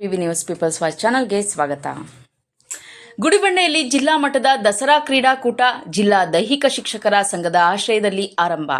PV news people's watch ಚಾನಲ್ಗೆ ಸ್ವಾಗತ. ಗುಡಿಬಂಡೆಯಲ್ಲಿ ಜಿಲ್ಲಾ ಮಟ್ಟದ ದಸರಾ ಕ್ರೀಡಾಕೂಟ ಜಿಲ್ಲಾ ದೈಹಿಕ ಶಿಕ್ಷಕರ ಸಂಘದ ಆಶ್ರಯದಲ್ಲಿ ಆರಂಭ.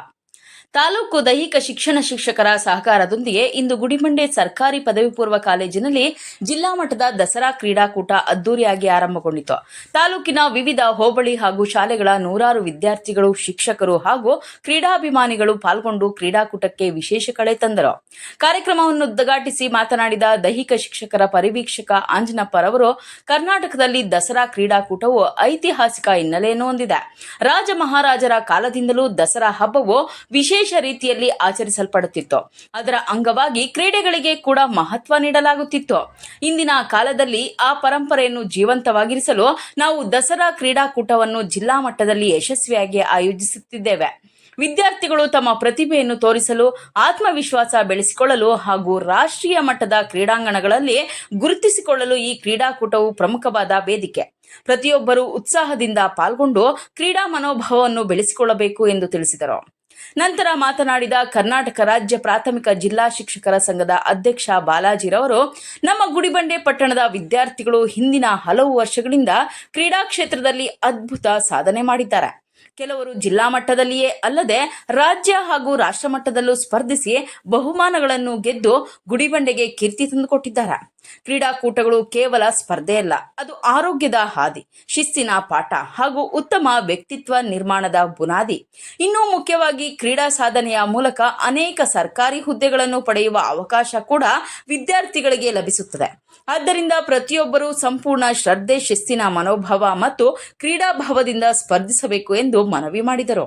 ತಾಲೂಕು ದೈಹಿಕ ಶಿಕ್ಷಣ ಶಿಕ್ಷಕರ ಸಹಕಾರದೊಂದಿಗೆ ಇಂದು ಗುಡಿಮಂಡೆ ಸರ್ಕಾರಿ ಪದವಿ ಪೂರ್ವ ಕಾಲೇಜಿನಲ್ಲಿ ಜಿಲ್ಲಾ ಮಟ್ಟದ ದಸರಾ ಕ್ರೀಡಾಕೂಟ ಅದ್ದೂರಿಯಾಗಿ ಆರಂಭಗೊಂಡಿತು. ತಾಲೂಕಿನ ವಿವಿಧ ಹೋಬಳಿ ಹಾಗೂ ಶಾಲೆಗಳ ನೂರಾರು ವಿದ್ಯಾರ್ಥಿಗಳು, ಶಿಕ್ಷಕರು ಹಾಗೂ ಕ್ರೀಡಾಭಿಮಾನಿಗಳು ಪಾಲ್ಗೊಂಡು ಕ್ರೀಡಾಕೂಟಕ್ಕೆ ವಿಶೇಷ ಕಳೆ ತಂದರು. ಕಾರ್ಯಕ್ರಮವನ್ನು ಉದ್ಘಾಟಿಸಿ ಮಾತನಾಡಿದ ದೈಹಿಕ ಶಿಕ್ಷಕರ ಪರಿವೀಕ್ಷಕ ಆಂಜನಪ್ಪರವರು ಕರ್ನಾಟಕದಲ್ಲಿ ದಸರಾ ಕ್ರೀಡಾಕೂಟವು ಐತಿಹಾಸಿಕ ಹಿನ್ನೆಲೆಯನ್ನು ಹೊಂದಿದೆ. ರಾಜ ಮಹಾರಾಜರ ಕಾಲದಿಂದಲೂ ದಸರಾ ಹಬ್ಬವು ವಿಶೇಷ ರೀತಿಯಲ್ಲಿ ಆಚರಿಸಲ್ಪಡುತ್ತಿತ್ತು. ಅದರ ಅಂಗವಾಗಿ ಕ್ರೀಡೆಗಳಿಗೆ ಕೂಡ ಮಹತ್ವ ನೀಡಲಾಗುತ್ತಿತ್ತು. ಇಂದಿನ ಕಾಲದಲ್ಲಿ ಆ ಪರಂಪರೆಯನ್ನು ಜೀವಂತವಾಗಿರಿಸಲು ನಾವು ದಸರಾ ಕ್ರೀಡಾಕೂಟವನ್ನು ಜಿಲ್ಲಾ ಮಟ್ಟದಲ್ಲಿ ಯಶಸ್ವಿಯಾಗಿ ಆಯೋಜಿಸುತ್ತಿದ್ದೇವೆ. ವಿದ್ಯಾರ್ಥಿಗಳು ತಮ್ಮ ಪ್ರತಿಭೆಯನ್ನು ತೋರಿಸಲು, ಆತ್ಮವಿಶ್ವಾಸ ಬೆಳೆಸಿಕೊಳ್ಳಲು ಹಾಗೂ ರಾಷ್ಟ್ರೀಯ ಮಟ್ಟದ ಕ್ರೀಡಾಂಗಣಗಳಲ್ಲಿ ಗುರುತಿಸಿಕೊಳ್ಳಲು ಈ ಕ್ರೀಡಾಕೂಟವು ಪ್ರಮುಖವಾದ ವೇದಿಕೆ. ಪ್ರತಿಯೊಬ್ಬರೂ ಉತ್ಸಾಹದಿಂದ ಪಾಲ್ಗೊಂಡು ಕ್ರೀಡಾ ಮನೋಭಾವವನ್ನು ಬೆಳೆಸಿಕೊಳ್ಳಬೇಕು ಎಂದು ತಿಳಿಸಿದರು. ನಂತರ ಮಾತನಾಡಿದ ಕರ್ನಾಟಕ ರಾಜ್ಯ ಪ್ರಾಥಮಿಕ ಜಿಲ್ಲಾ ಶಿಕ್ಷಕರ ಸಂಘದ ಅಧ್ಯಕ್ಷ ಬಾಲಾಜಿರವರು, ನಮ್ಮ ಗುಡಿಬಂಡೆ ಪಟ್ಟಣದ ವಿದ್ಯಾರ್ಥಿಗಳು ಹಿಂದಿನ ಹಲವು ವರ್ಷಗಳಿಂದ ಕ್ರೀಡಾ ಕ್ಷೇತ್ರದಲ್ಲಿ ಅದ್ಭುತ ಸಾಧನೆ ಮಾಡಿದ್ದಾರೆ. ಕೆಲವರು ಜಿಲ್ಲಾ ಮಟ್ಟದಲ್ಲಿಯೇ ಅಲ್ಲದೆ ರಾಜ್ಯ ಹಾಗೂ ರಾಷ್ಟ್ರ ಮಟ್ಟದಲ್ಲೂ ಸ್ಪರ್ಧಿಸಿ ಬಹುಮಾನಗಳನ್ನು ಗೆದ್ದು ಗುಡಿಬಂಡೆಗೆ ಕೀರ್ತಿ ತಂದುಕೊಟ್ಟಿದ್ದಾರೆ. ಕ್ರೀಡಾಕೂಟಗಳು ಕೇವಲ ಸ್ಪರ್ಧೆಯಲ್ಲ ಅದು ಆರೋಗ್ಯದ ಹಾದಿ, ಶಿಸ್ತಿನ ಪಾಠ ಹಾಗೂ ಉತ್ತಮ ವ್ಯಕ್ತಿತ್ವ ನಿರ್ಮಾಣದ ಬುನಾದಿ. ಇನ್ನೂ ಮುಖ್ಯವಾಗಿ ಕ್ರೀಡಾ ಸಾಧನೆಯ ಮೂಲಕ ಅನೇಕ ಸರ್ಕಾರಿ ಹುದ್ದೆಗಳನ್ನು ಪಡೆಯುವ ಅವಕಾಶ ಕೂಡ ವಿದ್ಯಾರ್ಥಿಗಳಿಗೆ ಲಭಿಸುತ್ತದೆ. ಆದ್ದರಿಂದ ಪ್ರತಿಯೊಬ್ಬರೂ ಸಂಪೂರ್ಣ ಶ್ರದ್ಧೆ, ಶಿಸ್ತಿನ ಮನೋಭಾವ ಮತ್ತು ಕ್ರೀಡಾಭಾವದಿಂದ ಸ್ಪರ್ಧಿಸಬೇಕು ಎಂದು ಮನವಿ ಮಾಡಿದರು.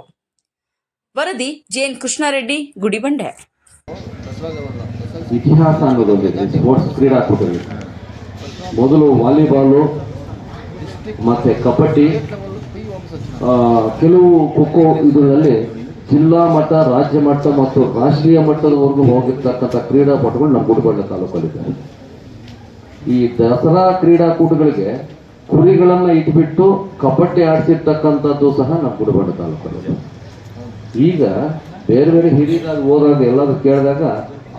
ವರದಿ ಜೆಎನ್ ಕೃಷ್ಣಾರೆಡ್ಡಿ, ಗುಡಿಬಂಡೆ. ಇತಿಹಾಸ ಅನ್ನೋದೊಂದಿದೆ ಸ್ಪೋರ್ಟ್ಸ್ ಕ್ರೀಡಾಕೂಟದಲ್ಲಿ ಮೊದಲು ವಾಲಿಬಾಲು, ಮತ್ತೆ ಕಬಡ್ಡಿ ಕೆಲವು ಖೋಖೋ ಇದರಲ್ಲಿ ಜಿಲ್ಲಾ ಮಟ್ಟ, ರಾಜ್ಯ ಮಟ್ಟ ಮತ್ತು ರಾಷ್ಟ್ರೀಯ ಮಟ್ಟದವರೆಗೂ ಹೋಗಿರ್ತಕ್ಕಂಥ ಕ್ರೀಡಾಪಟುಗಳು ನಮ್ಮ ಗುಡಿಬಂಡೆ ತಾಲೂಕಲ್ಲಿದ್ದಾರೆ. ಈ ದಸರಾ ಕ್ರೀಡಾಕೂಟಗಳಿಗೆ ಕುರಿಗಳನ್ನ ಇಟ್ಬಿಟ್ಟು ಕಬಡ್ಡಿ ಆಡಿಸಿರ್ತಕ್ಕಂಥದ್ದು ಸಹ ನಮ್ಮ ಗುಡಿಬಂಡೆ ತಾಲೂಕಲ್ಲಿ ಈಗ ಬೇರೆ ಬೇರೆ ಹಿರಿಯರಾಗಿ ಹೋದಾಗ ಎಲ್ಲರೂ ಕೇಳಿದಾಗ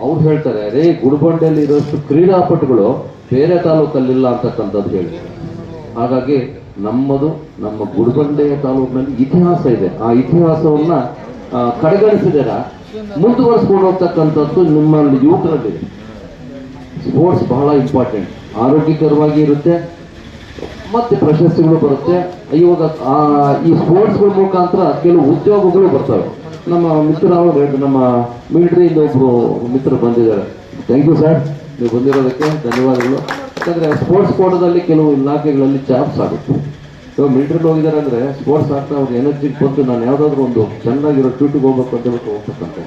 ಅವ್ರು ಹೇಳ್ತಾರೆ, ಅರೇ, ಗುಡ್ಬಂಡೆಯಲ್ಲಿ ಇರೋಷ್ಟು ಕ್ರೀಡಾಪಟುಗಳು ಬೇರೆ ತಾಲೂಕಲ್ಲಿಲ್ಲ ಅಂತಕ್ಕಂಥದ್ದು ಹೇಳ್ತಾರೆ ಹಾಗಾಗಿ ನಮ್ಮದು, ನಮ್ಮ ಗುಡ್ಬಂಡೆಯ ತಾಲೂಕಿನಲ್ಲಿ ಇತಿಹಾಸ ಇದೆ. ಆ ಇತಿಹಾಸವನ್ನ ಕಡೆಗಣಿಸಿದರ ಮುಂದುವರಿಸ್ಕೊಂಡು ಹೋಗ್ತಕ್ಕಂಥದ್ದು ನಿಮ್ಮ ಯುವಕರಲ್ಲಿದೆ ಸ್ಪೋರ್ಟ್ಸ್ ಬಹಳ ಇಂಪಾರ್ಟೆಂಟ್ ಆರೋಗ್ಯಕರವಾಗಿ ಇರುತ್ತೆ, ಮತ್ತೆ ಪ್ರಶಸ್ತಿಗಳು ಬರುತ್ತೆ. ಇವಾಗ ಈ ಸ್ಪೋರ್ಟ್ಸ್ಗಳ ಮುಖಾಂತರ ಕೆಲವು ಉದ್ಯೋಗಗಳು ಬರ್ತವೆ. ನಮ್ಮ ಮಿತ್ರ ಅವರು ಮಿಲಿಟರಿ ನಮ್ಮ ಮಿಲಿಟರಿಯಿಂದ ಒಬ್ರು ಮಿತ್ರ ಬಂದಿದ್ದಾರೆ. ಥ್ಯಾಂಕ್ ಯು ಸರ್ ನೀವು ಬಂದಿರೋದಕ್ಕೆ ಧನ್ಯವಾದಗಳು. ಯಾಕಂದ್ರೆ ಸ್ಪೋರ್ಟ್ಸ್ ಕೋಟದಲ್ಲಿ ಕೆಲವು ಇಲಾಖೆಗಳಲ್ಲಿ ಜಾಬ್ಸ್ ಆಗುತ್ತೆ. ಇವಾಗ ಮಿಲಿಟರಿ ಹೋಗಿದ್ದಾರೆ ಅಂದ್ರೆ ಸ್ಪೋರ್ಟ್ಸ್ ಆಗ್ತಾ ಅವ್ರಿಗೆ ಎನರ್ಜಿ ಬಂದು ನಾನು ಯಾವುದಾದ್ರೂ ಒಂದು ಚೆನ್ನಾಗಿರೋ ಟ್ಯೂಟಿಗೆ ಹೋಗ್ಬೇಕು ಅಂತ ಹೇಳ್ಬಿಟ್ಟು ಹೋಗ್ತಕ್ಕಂಥ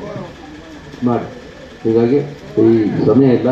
ಮಾಡಿ. ಹೀಗಾಗಿ ಈ ಸಮಯ ಇಲ್ಲ.